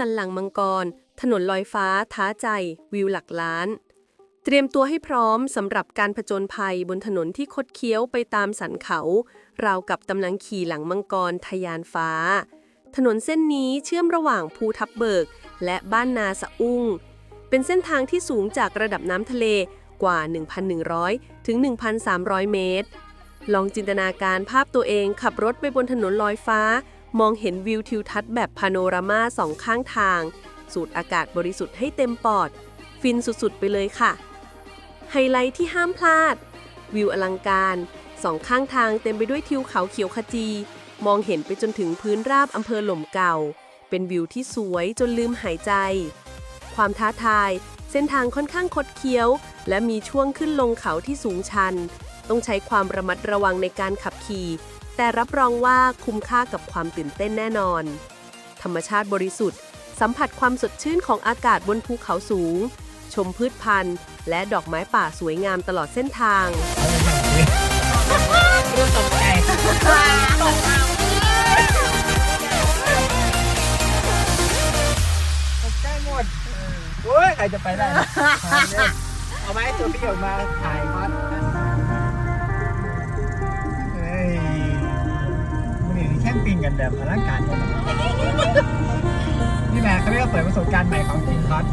สันหลังมังกร ถนนลอยฟ้า ท้าใจ วิวหลักล้าน เตรียมตัวให้พร้อมสำหรับการผจญภัยบนถนนที่คดเคี้ยวไปตามสันเขา ราวกับกำลังขี่หลังมังกรทะยานฟ้า ถนนเส้นนี้เชื่อมระหว่างภูทับเบิก และบ้านนาสะอุ้ง เป็นเส้นทางที่สูงจากระดับน้ำทะเลกว่า 1,100 ถึง 1,300 เมตร ลองจินตนาการภาพตัวเองขับรถไปบนถนนลอยฟ้า มองเห็นวิวทิวทัศน์แบบพาโนรามาสองข้างทาง สูดอากาศบริสุทธิ์ให้เต็มปอด ฟินสุดๆไปเลยค่ะ ไฮไลท์ที่ห้ามพลาด วิวอลังการสองข้างทางเต็มไปด้วยทิวเขาเขียวขจี มองเห็นไปจนถึงพื้นราบอำเภอหล่มเก่า เป็นวิวที่สวยจนลืมหายใจ ความท้าทาย เส้นทางค่อนข้างคดเคี้ยว และมีช่วงขึ้นลงเขาที่สูงชัน ต้องใช้ความระมัดระวังในการขับขี่ แต่รับรองว่าคุ้มค่ากับความตื่นเต้นแน่นอน ธรรมชาติบริสุทธิ์ สัมผัสความสดชื่นของอากาศบนภูเขาสูง ชมพืชพันธุ์ และดอกไม้ป่าสวยงามตลอดเส้นทางรู้ตกใจตกใจหมดโอ้ยใครจะไปได้ เอาไม้ตัวพี่ออกมาถ่ายครั นี่งกันแบบพลังการกันนะนี่แหละเขาเรียกว่าเปิดประสบการณ์ใหม่ของจริงครับ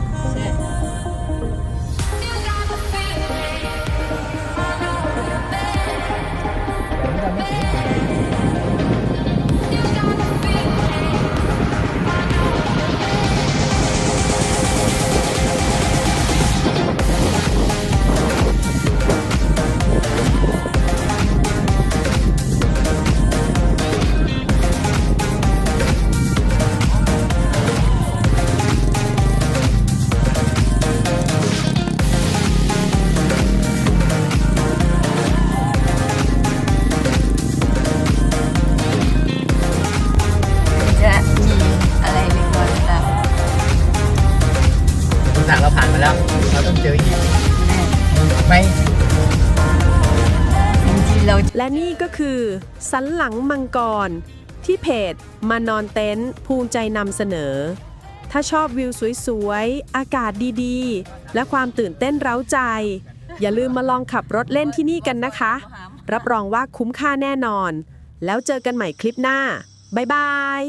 คุณถามเราผ่านมาแล้ว เราต้องเจออีกไหมและนี่ก็คือสันหลังมังกร ที่เพจมานอนเต็นท์ภูมิใจนำเสนอ ถ้าชอบวิวสวยๆ อากาศดีๆ และความตื่นเต้นเร้าใจ อย่าลืมมาลองขับรถเล่นที่นี่กันนะคะ รับรองว่าคุ้มค่าแน่นอน แล้วเจอกันใหม่คลิปหน้า บ๊ายบาย